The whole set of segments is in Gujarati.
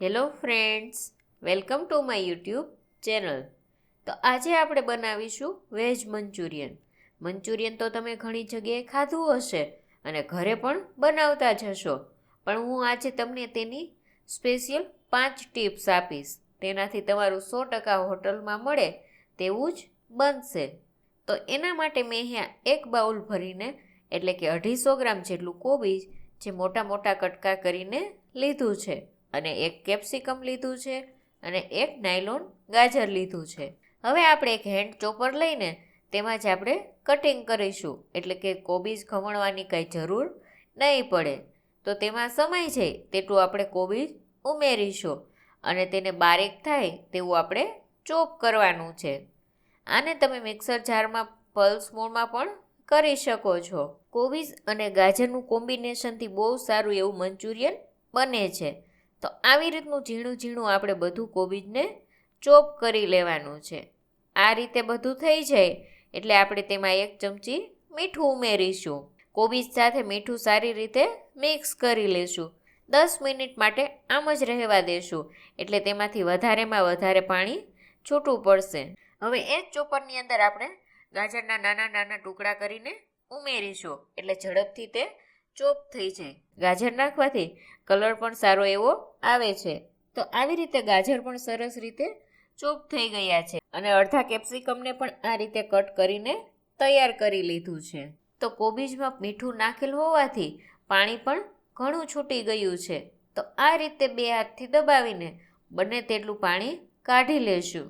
Hello friends welcome to my YouTube channel તો આજે આપણે બનાવીશું વેજ મંચુરિયન. મંચુરિયન તો તમે ઘણી જગ્યાએ ખાધું હશે અને ઘરે પણ બનાવતા જ હશો. પણ હું આજે તમને તેની સ્પેશિયલ પાંચ ટિપ્સ આપીશ. તેનાથી તમારું સો ટકા હોટલમાં મળે તેવું જ બનશે. તો એના માટે મેં અહીંયા એક બાઉલ ભરીને, એટલે કે અઢીસો ગ્રામ જેટલું કોબીજ જે મોટા મોટા કટકા કરીને લીધું છે. અને એક કેપ્સિકમ લીધું છે અને એક નાયલોન ગાજર લીધું છે. હવે આપણે એક હેન્ડ ચોપર લઈને તેમાં જ આપણે કટિંગ કરીશું. એટલે કે કોબીજ ખમણવાની કાંઈ જરૂર નહીં પડે. તો તેમાં સમય જાય તેટલું આપણે કોબીજ ઉમેરીશું અને તેને બારીક થાય તેવું આપણે ચોપ કરવાનું છે. આને તમે મિક્સર જારમાં પલ્સ મોડમાં પણ કરી શકો છો. કોબીજ અને ગાજરનું કોમ્બિનેશનથી બહુ સારું એવું મંચુરિયન બને છે. તો આવી રીતનું ઝીણું ઝીણું આપણે બધું કોબીજને ચોપ કરી લેવાનું છે. આ રીતે બધું થઈ જાય એટલે આપણે તેમાં એક ચમચી મીઠું ઉમેરીશું. કોબીજ સાથે મીઠું સારી રીતે મિક્સ કરી લેશું. દસ મિનિટ માટે આમ જ રહેવા દેશું. એટલે તેમાંથી વધારેમાં વધારે પાણી છૂટું પડશે. હવે એ જ ચોપરની અંદર આપણે ગાજરના નાના નાના ટુકડા કરીને ઉમેરીશું. એટલે ઝડપથી તે ચોપ થઈ જાય. ગાજર નાખવાથી કલર પણ સારો એવો આવે છે. તો આવી રીતે ગાજર પણ સરસ રીતે ચોપ થઈ ગયા છે અને અડધા કેપ્સિકમને પણ આ રીતે કટ કરીને તૈયાર કરી લીધું છે. તો કોબીજમાં મીઠું નાખેલ હોવાથી પાણી પણ ઘણું છૂટી ગયું છે. તો આ રીતે બે હાથથી દબાવીને બને તેટલું પાણી કાઢી લેશું.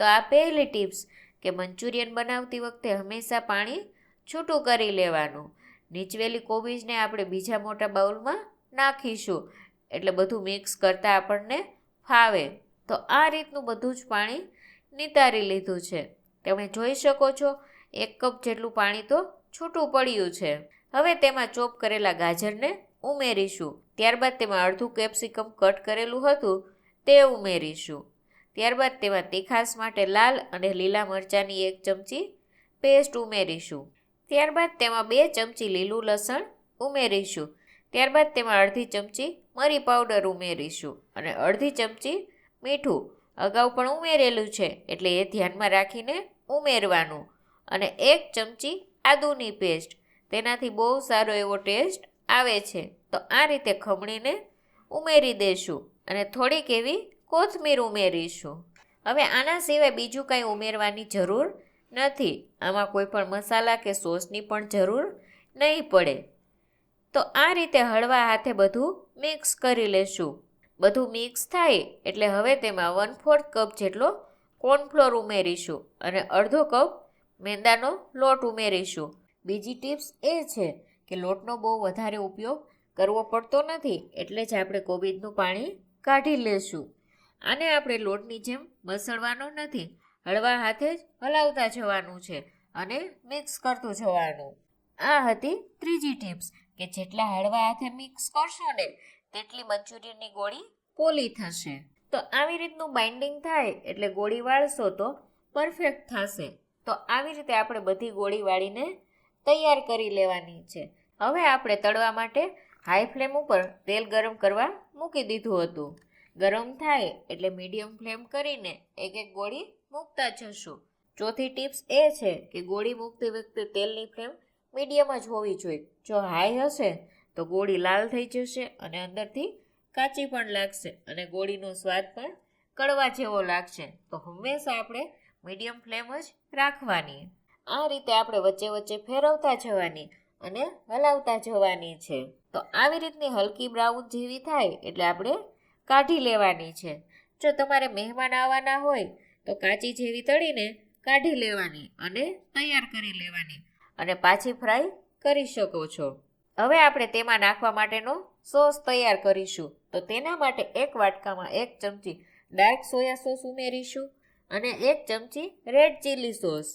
તો આ પહેલી ટિપ્સ કે મંચુરિયન બનાવતી વખતે હંમેશા પાણી છૂટું કરી લેવાનું. નીચવેલી કોબીજને આપણે બીજા મોટા બાઉલમાં નાખીશું. એટલે બધું મિક્સ કરતાં આપણને ફાવે. તો આ રીતનું બધું જ પાણી નિતારી લીધું છે. તમે જોઈ શકો છો, એક કપ જેટલું પાણી તો છૂટું પડ્યું છે. હવે તેમાં ચોપ કરેલા ગાજરને ઉમેરીશું. ત્યારબાદ તેમાં અડધું કેપ્સિકમ કટ કરેલું હતું, તે ઉમેરીશું. ત્યારબાદ તેમાં તીખાસ માટે લાલ અને લીલા મરચાંની એક ચમચી પેસ્ટ ઉમેરીશું. ત્યારબાદ તેમાં બે ચમચી લીલું લસણ ઉમેરીશું. ત્યારબાદ તેમાં અડધી ચમચી મરી પાવડર ઉમેરીશું અને અડધી ચમચી મીઠું. અગાઉ પણ ઉમેરેલું છે, એટલે એ ધ્યાનમાં રાખીને ઉમેરવાનું. અને એક ચમચી આદુની પેસ્ટ. તેનાથી બહુ સારો એવો ટેસ્ટ આવે છે. તો આ રીતે ખમણીને ઉમેરી દેશું અને થોડીક એવી કોથમીર ઉમેરીશું. હવે આના સિવાય બીજું કાંઈ ઉમેરવાની જરૂર નથી. આમાં કોઈ પણ મસાલા કે સોસની પણ જરૂર નહીં પડે. તો આ રીતે હળવા હાથે બધું મિક્સ કરી લેશું. બધું મિક્સ થાય એટલે હવે તેમાં વન ફોર્થ કપ જેટલો કોર્નફ્લોર ઉમેરીશું અને અડધો કપ મેંદાનો લોટ ઉમેરીશું. બીજી ટિપ્સ એ છે કે લોટનો બહુ વધારે ઉપયોગ કરવો પડતો નથી એટલે જ આપણે કોબીજનું પાણી કાઢી લેશું. આને આપણે લોટની જેમ મસળવાનો નથી હળવા હાથે જ હલાવતા જવાનું છે અને મિક્સ કરતું જવાનું. આ હતી ત્રીજી ટિપ્સ કે જેટલા હળવા હાથે મિક્સ કરશો ને તેટલી મંચુરિયનની ગોળી પોલી થશે. તો આવી રીતનું બાઇન્ડિંગ થાય એટલે ગોળી વાળશો તો પરફેક્ટ થશે. તો આવી રીતે આપણે બધી ગોળી વાળીને તૈયાર કરી લેવાની છે. હવે આપણે તળવા માટે હાઈ ફ્લેમ ઉપર તેલ ગરમ કરવા મૂકી દીધું હતું. ગરમ થાય એટલે મીડિયમ ફ્લેમ કરીને એક એક ગોળી મૂકતા જશું. ચોથી ટિપ્સ એ છે કે ગોળી મૂકતી વખતે તેલની ફ્લેમ મીડિયમ જ હોવી જોઈએ. જો હાઈ હશે તો ગોળી લાલ થઈ જશે અને અંદરથી કાચી પણ લાગશે અને ગોળીનો સ્વાદ પણ કડવા જેવો લાગશે. તો હંમેશા આપણે મીડિયમ ફ્લેમ જ રાખવાની. આ રીતે આપણે વચ્ચે વચ્ચે ફેરવતા જવાની અને હલાવતા જવાની છે. તો આવી રીતની હલકી બ્રાઉન જેવી થાય એટલે આપણે કાઢી લેવાની છે. જો તમારે મહેમાન આવવાના હોય, તો કાચી જેવી તળીને કાઢી લેવાની અને તૈયાર કરી લેવાની અને પાછી ફ્રાય કરી શકો છો. હવે આપણે તેમાં નાખવા માટેનો સોસ તૈયાર કરીશું. તો તેના માટે એક વાટકામાં એક ચમચી ડાર્ક સોયા સોસ ઉમેરીશું અને એક ચમચી રેડ ચીલી સોસ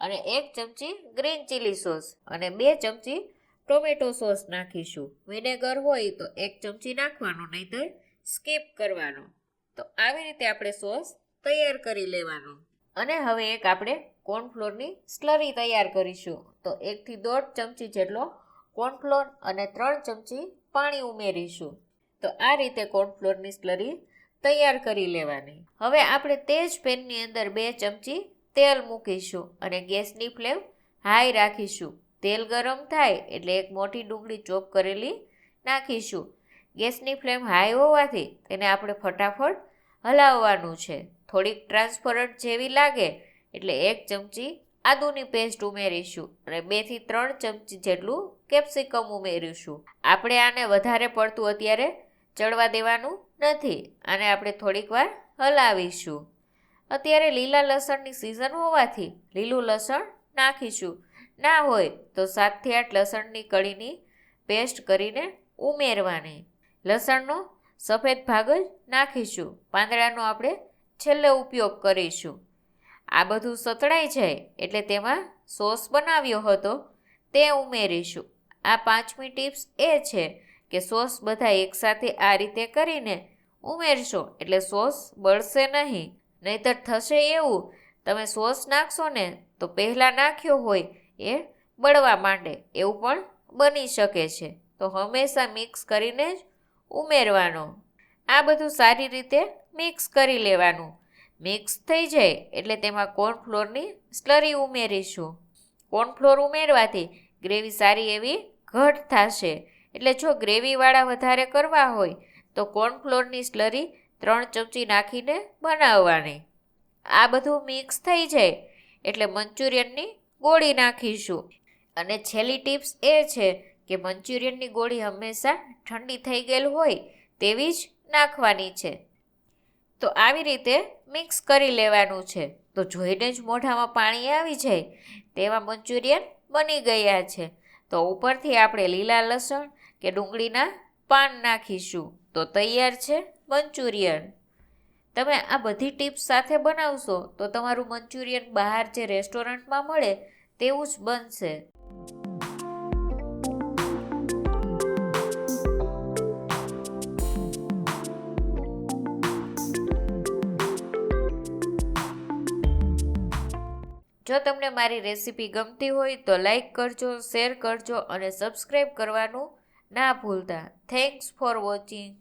અને એક ચમચી ગ્રીન ચીલી સોસ અને બે ચમચી ટોમેટો સોસ નાખીશું. વિનેગર હોય તો એક ચમચી નાખવાનો, નહીંતર સ્કીપ કરવાનો. તો આવી રીતે આપણે સોસ તૈયાર કરી લેવાનો. અને હવે એક આપણે કોર્નફ્લોરની સ્લરી તૈયાર કરીશું. તો એકથી દોઢ ચમચી જેટલો કોર્નફ્લોર અને ત્રણ ચમચી પાણી ઉમેરીશું. તો આ રીતે કોર્નફ્લોરની સ્લરી તૈયાર કરી લેવાની. હવે આપણે તે જ પેનની અંદર બે ચમચી તેલ મૂકીશું અને ગેસની ફ્લેમ હાઈ રાખીશું. તેલ ગરમ થાય એટલે એક મોટી ડુંગળી ચોપ કરેલી નાખીશું. ગેસની ફ્લેમ હાઈ હોવાથી તેને આપણે ફટાફટ હલાવવાનું છે. થોડીક ટ્રાન્સપરન્ટ જેવી લાગે એટલે એક ચમચી આદુની પેસ્ટ ઉમેરીશું અને બેથી ત્રણ ચમચી જેટલું કેપ્સિકમ ઉમેરીશું. આપણે આને વધારે પડતું અત્યારે ચડવા દેવાનું નથી આને આપણે થોડીક વાર હલાવીશું. અત્યારે લીલા લસણની સિઝન હોવાથી લીલું લસણ નાખીશું. ના હોય તો સાતથી આઠ લસણની કળીની પેસ્ટ કરીને ઉમેરવાની. લસણનો સફેદ ભાગ જ નાખીશું. પાંદડાનો આપણે છેલ્લે ઉપયોગ કરીશું. આ બધું સતળાઈ જાય એટલે તેમાં સોસ બનાવ્યો હતો તે ઉમેરીશું. આ પાંચમી ટિપ્સ એ છે કે સોસ બધા એકસાથે આ રીતે કરીને ઉમેરશો એટલે સોસ બળશે નહીં. નહીતર થશે એવું. તમે સોસ નાખશો ને તો પહેલાં નાખ્યો હોય એ બળવા માંડે. એવું પણ બની શકે છે. તો હંમેશા મિક્સ કરીને જ ઉમેરવાનો. આ બધું સારી રીતે મિક્સ કરી લેવાનું. મિક્સ થઈ જાય એટલે તેમાં કોર્નફ્લોરની સ્લરી ઉમેરીશું. કોર્નફ્લોર ઉમેરવાથી ગ્રેવી સારી એવી ઘટ થશે. એટલે જો ગ્રેવીવાળા વધારે કરવા હોય, તો કોર્નફ્લોરની સ્લરી ત્રણ ચમચી નાખીને બનાવવાની. આ બધું મિક્સ થઈ જાય એટલે મંચુરિયનની ગોળી નાખીશું. અને છેલ્લી ટિપ્સ એ છે કે મંચુરિયનની ગોળી હંમેશા ઠંડી થઈ ગયેલ હોય તેવી જ નાખવાની છે. તો આવી રીતે મિક્સ કરી લેવાનું છે. તો જોઈને જ મોઢામાં પાણી આવી જાય તેવા મંચુરિયન બની ગયા છે. તો ઉપરથી આપણે લીલા લસણ કે ડુંગળીના પાન નાખીશું. તો તૈયાર છે મંચુરિયન. તમે આ બધી ટિપ્સ સાથે બનાવશો તો તમારું મંચુરિયન બહાર જે રેસ્ટોરન્ટમાં મળે તેવું જ બનશે. જો તમને મારી રેસીપી ગમતી હોય તો લાઈક કરજો, શેર કરજો અને સબસ્ક્રાઈબ કરવાનું ના ભૂલતા. Thanks for watching.